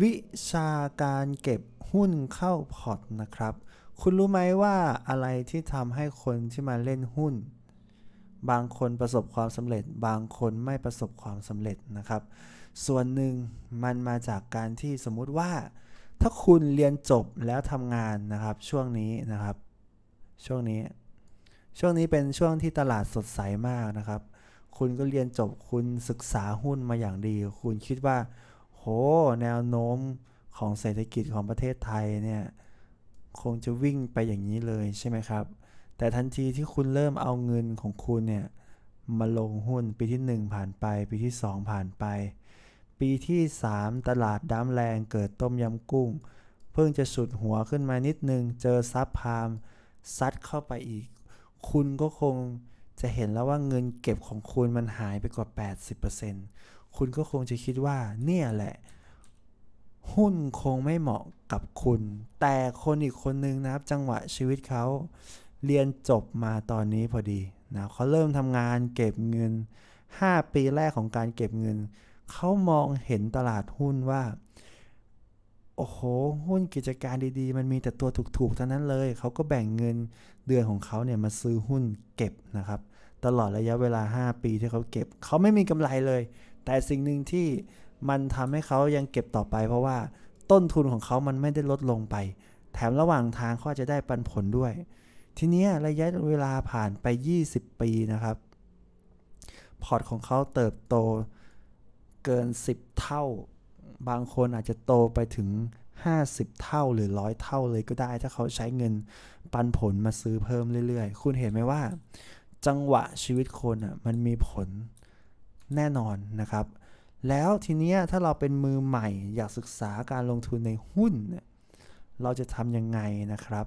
วิชาการเก็บหุ้นเข้าพอร์ตนะครับ คุณรู้ไหมว่าอะไรที่ทำให้คนที่มาเล่นหุ้น บางคนประสบความสำเร็จ บางคนไม่ประสบความสำเร็จนะครับ ส่วนหนึ่งมันมาจากการที่สมมุติว่า ถ้าคุณเรียนจบแล้วทำงานนะครับ ช่วงนี้นะครับ ช่วงนี้ ช่วงนี้เป็นช่วงที่ตลาดสดใสมากนะครับ คุณก็เรียนจบคุณศึกษาหุ้นมาอย่างดี คุณคิดว่า โหแนวโน้มของเศรษฐกิจของประเทศไทยเนี่ยคงจะวิ่งไปอย่างนี้เลยใช่ไหมครับ แต่ทันทีที่คุณเริ่มเอาเงินของคุณเนี่ยมาลงหุ้นปีที่ 1 ผ่านไป ปีที่ 2 ผ่านไป ปีที่ 3 ตลาดด้าแรงเกิดต้มยำกุ้ง เพิ่งจะสุดหัวขึ้นมานิดนึง เจอซับพามซัดเข้าไปอีก คุณก็คงจะเห็นแล้วว่าเงินเก็บของคุณมันหายไปกว่า 80% คุณก็คงจะคิดว่า เนี่ยแหละ หุ้นคงไม่เหมาะกับคุณ แต่คนอีกคนนึงนะครับ จังหวะชีวิตเขาเรียนจบมาตอนนี้พอดีนะเขาเริ่มทำงานเก็บเงิน 5 ปีแรกของการเก็บเงิน เขามองเห็นตลาดหุ้นว่าโอ้โห หุ้นกิจการดีๆ มันมีแต่ตัวถูกๆเทั้งนั้นเลย เขาก็แบ่งเงินเดือนของเขาเนี่ยมาซื้อหุ้นเก็บนะครับ ตลอดระยะเวลา 5 ปีที่เขาเก็บ เขาไม่มีกำไรเลย แต่สิ่งหนึ่งที่มันทำให้เขายังเก็บต่อไป เพราะว่าต้นทุนของเขามันไม่ได้ลดลงไป แถมระหว่างทางเขาจะได้ปันผลด้วย ทีนี้ระยะเวลาผ่านไป 20 ปีนะครับ พอร์ตของเขาเติบโตเกิน 10 เท่า บางคนอาจจะโตไปถึง 50 เท่าหรือร้อยเท่าเลยก็ได้ ถ้าเขาใช้เงินปันผลมาซื้อเพิ่มเรื่อย ๆ คุณเห็นไหมว่า จังหวะชีวิตคนอะมันมีผล แน่นอนนะครับ แล้วทีนี้ถ้าเราเป็นมือใหม่อยากศึกษาการลงทุนในหุ้นเนี่ยเราจะทำยังไงนะครับ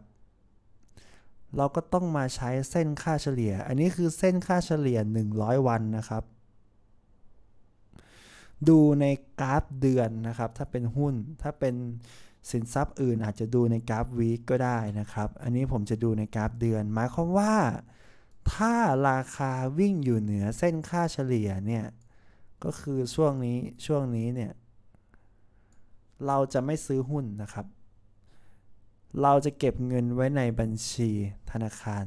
เราก็ต้องมาใช้เส้นค่าเฉลี่ย อันนี้คือเส้นค่าเฉลี่ย 100 วันนะครับ ดูในกราฟเดือนนะครับ ถ้าเป็นหุ้นถ้าเป็นสินทรัพย์อื่นอาจจะดูในกราฟวีคก็ได้นะครับ อันนี้ผมจะดูในกราฟเดือน หมายความว่า ถ้าราคาวิ่งอยู่เหนือเส้นค่าเฉลี่ยเนี่ย ก็คือช่วงนี้ช่วงนี้เนี่ย เราจะไม่ซื้อหุ้นนะครับ เราจะเก็บเงินไว้ในบัญชีธนาคาร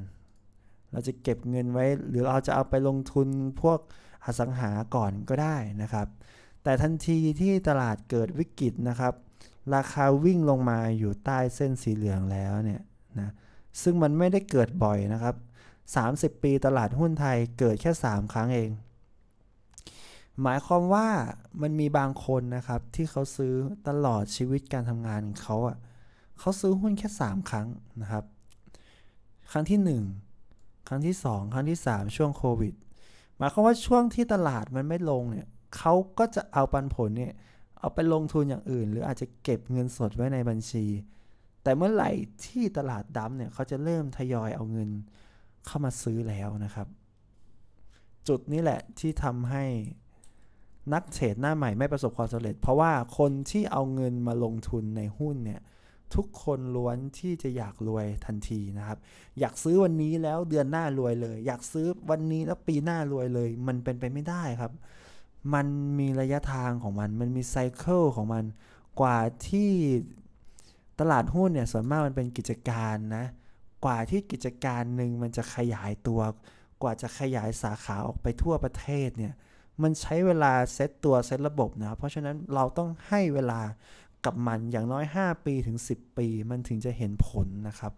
เราจะเก็บเงินไว้ หรือเราจะเอาไปลงทุนพวกอสังหาก่อนก็ได้นะครับ แต่ทันทีที่ตลาดเกิดวิกฤตนะครับ ราคาวิ่งลงมาอยู่ใต้เส้นสีเหลืองแล้วเนี่ยนะซึ่งมันไม่ได้เกิดบ่อยนะครับ 30 ปีตลาดหุ้นไทยเกิดแค่ 3 ครั้งเอง หมายความว่ามันมีบางคนนะครับที่เขาซื้อตลอดชีวิตการทำงานของเขาอะเขาซื้อหุ้นแค่ 3 ครั้งนะครับ ครั้งที่ 1 ครั้งที่ 2 ครั้งที่ 3 ช่วงโควิด หมายความว่าช่วงที่ตลาดมันไม่ลงเนี่ยเขาก็จะเอาปันผลเนี่ยเอาไปลงทุนอย่างอื่น หรืออาจจะเก็บเงินสดไว้ในบัญชี แต่เมื่อไหร่ที่ตลาดดัมเนี่ยเขาจะเริ่มทยอยเอาเงิน เข้ามาซื้อแล้วนะครับ จุดนี้แหละที่ทำให้นักเทรดหน้าใหม่ไม่ประสบความสำเร็จ เพราะว่าคนที่เอาเงินมาลงทุนในหุ้นเนี่ยทุกคนล้วนที่จะอยากรวยทันทีนะครับ อยากซื้อวันนี้แล้วเดือนหน้ารวยเลย อยากซื้อวันนี้แล้วปีหน้ารวยเลย มันเป็นไปไม่ได้ครับ มันมีระยะทางของมัน มันมีไซเคิลของมัน กว่าที่ตลาดหุ้นเนี่ยส่วนมากมันเป็นกิจการนะ กว่าที่กิจการหนึ่งมันจะขยายตัว กว่าจะขยายสาขาออกไปทั่วประเทศเนี่ยมันใช้เวลาเซตตัวเซตระบบนะเพราะฉะนั้นเราต้องให้เวลากับมันอย่างน้อย 5 ปีถึง 10 ปี มันถึงจะเห็นผลนะครับ